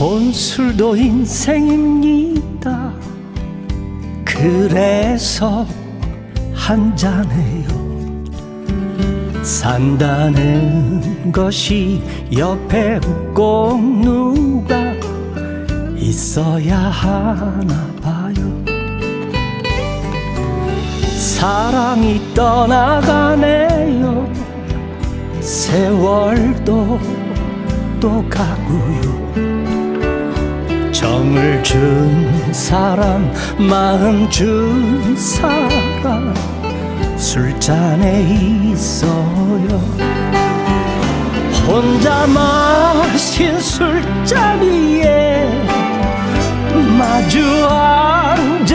혼술도 인생입니다. 그래서 한잔해요. 산다는 것이 옆에 꼭 누가 있어야 하나 봐요. 사랑이 떠나가네요. 세월도 또 가고요. 정을 준 사람 마음 준 사람 술잔에 있어요. 혼자 마신 술잔 위에 마주 앉은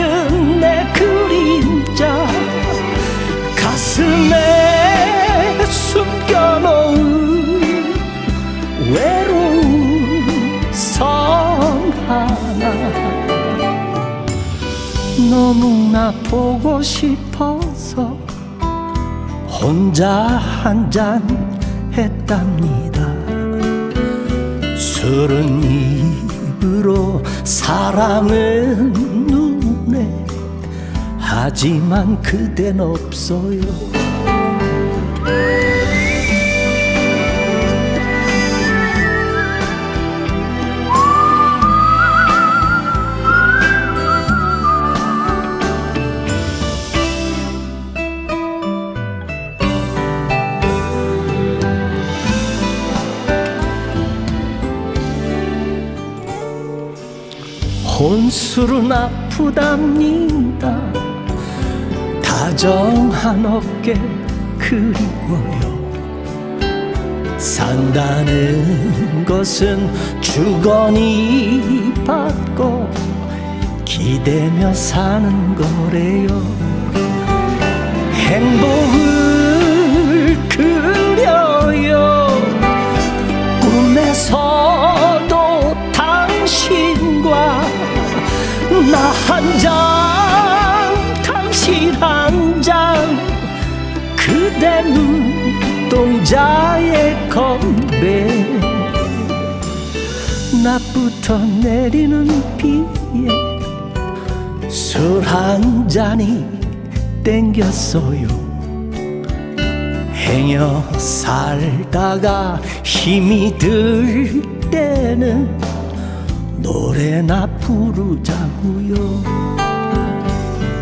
하나. 너무나 보고 싶어서 혼자 한 잔 했답니다. 술은 입으로 사랑은 눈에. 하지만 그댄 없어요 혼술은 아프답니다. 다정한 어깨 그리워요. 산다는 것은 주거니 받고 기대며 사는 거래요. 행복 한 장 당신 한 장. 그대 눈동자의 건배. 낮부터 내리는 비에 술 한 잔이 땡겼어요. 행여 살다가 힘이 들 때는 노래나 부르자고요.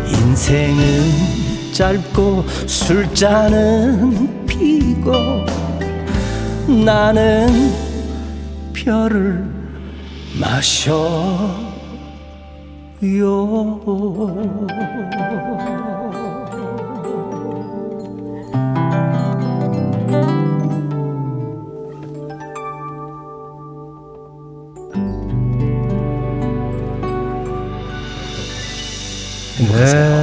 인생은 짧고 술잔은 피고 나는 별을 마셔요 네.